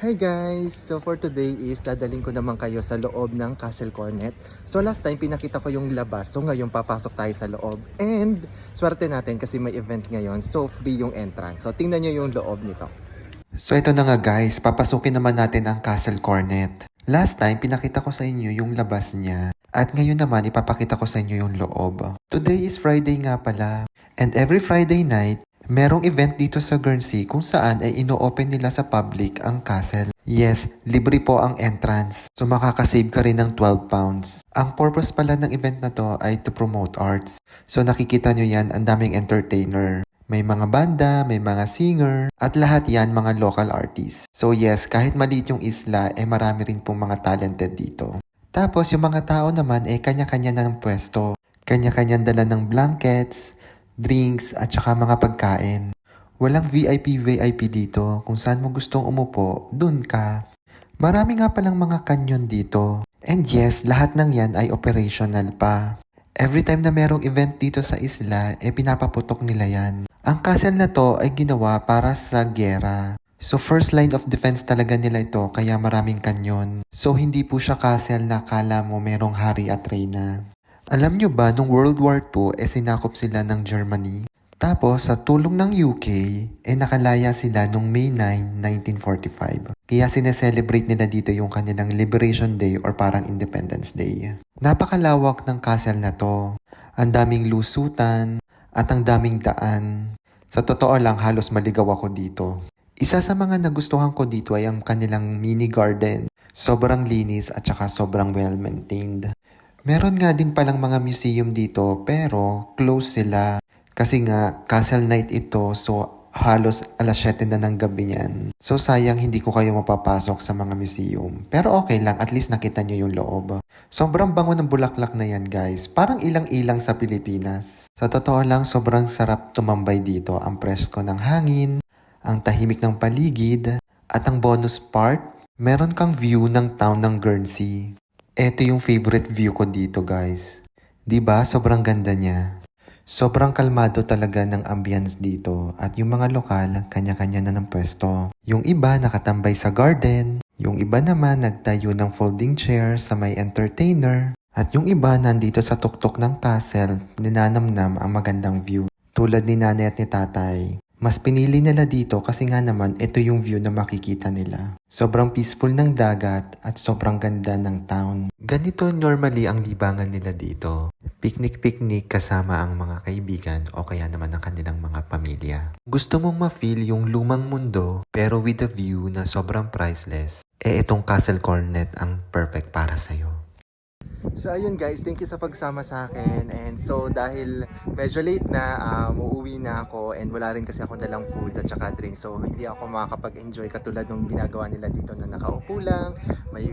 Hi guys! So for today is dadaling ko naman kayo sa loob ng Castle Cornet. So last time pinakita ko yung labas. So ngayon papasok tayo sa loob. And swerte natin kasi may event ngayon. So free yung entrance. So tingnan nyo yung loob nito. So ito na nga guys, papasukin naman natin ang Castle Cornet. Last time, pinakita ko sa inyo yung labas niya. At ngayon naman, ipapakita ko sa inyo yung loob. Today is Friday nga pala. And every Friday night, merong event dito sa Guernsey kung saan ay ino-open nila sa public ang castle. Yes, libre po ang entrance. So makakasave ka rin ng 12 pounds. Ang purpose pala ng event na to ay to promote arts. So nakikita nyo yan, ang daming entertainer. May mga banda, may mga singer, at lahat yan mga local artists. So yes, kahit maliit yung isla, eh marami rin pong mga talented dito. Tapos yung mga tao naman, eh kanya-kanya na ng pwesto. Kanya-kanyang dala ng blankets, drinks, at saka mga pagkain. Walang VIP-VIP dito. Kung saan mo gustong umupo, dun ka. Marami nga palang mga kanyon dito. And yes, lahat ng yan ay operational pa. Every time na merong event dito sa isla, eh pinapaputok nila yan. Ang castle na to ay ginawa para sa gera. So first line of defense talaga nila ito kaya maraming kanyon. So hindi po siya castle na kala mo merong hari at reyna. Alam nyo ba, nung World War II, eh sinakop sila ng Germany. Tapos, sa tulong ng UK, eh nakalaya sila nung May 9, 1945. Kaya sineselebrate nila dito yung kanilang Liberation Day or parang Independence Day. Napakalawak ng castle na to. Ang daming lusutan at ang daming daan. Sa totoo lang, halos maligaw ako dito. Isa sa mga nagustuhan ko dito ay ang kanilang mini garden. Sobrang linis at saka sobrang well-maintained. Meron nga din palang mga museum dito pero close sila. Kasi nga, castle night ito so halos alas 7 na ng gabi niyan. So sayang hindi ko kayo mapapasok sa mga museum. Pero okay lang, at least nakita nyo yung loob. Sobrang bango ng bulaklak na yan guys. Parang ilang-ilang sa Pilipinas. Sa totoo lang, sobrang sarap tumambay dito. Ang presko ng hangin, ang tahimik ng paligid, at ang bonus part, meron kang view ng town ng Guernsey. Ito yung favorite view ko dito guys. ba? Sobrang ganda niya. Sobrang kalmado talaga ng ambience dito at yung mga lokal, kanya-kanya na ng pwesto. Yung iba nakatambay sa garden, yung iba naman nagtayo ng folding chair sa may entertainer, at yung iba nandito sa tuktok ng castle, ninanamnam ang magandang view. Tulad ni nanay at ni tatay. Mas pinili nila dito kasi nga naman ito yung view na makikita nila. Sobrang peaceful ng dagat at sobrang ganda ng town. Ganito normally ang libangan nila dito. Picnic-picnic kasama ang mga kaibigan o kaya naman ang kanilang mga pamilya. Gusto mong ma-feel yung lumang mundo pero with a view na sobrang priceless, eh itong Castle Cornet ang perfect para sa'yo. So ayun guys, thank you sa pagsama sa akin. And so dahil medyo late na, um, uuwi na ako and wala rin kasi ako dalang food at saka drink. So hindi ako makakapag-enjoy katulad ng ginagawa nila dito na nakaupo lang, may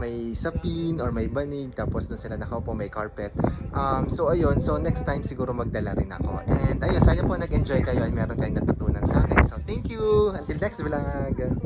may sapin or may banig, tapos doon sila nakaupo, may carpet. Um, so ayun, so next time siguro magdala rin ako. And ayun, sana po nag-enjoy kayo at meron kayong natutunan sa akin. So thank you! Until next vlog!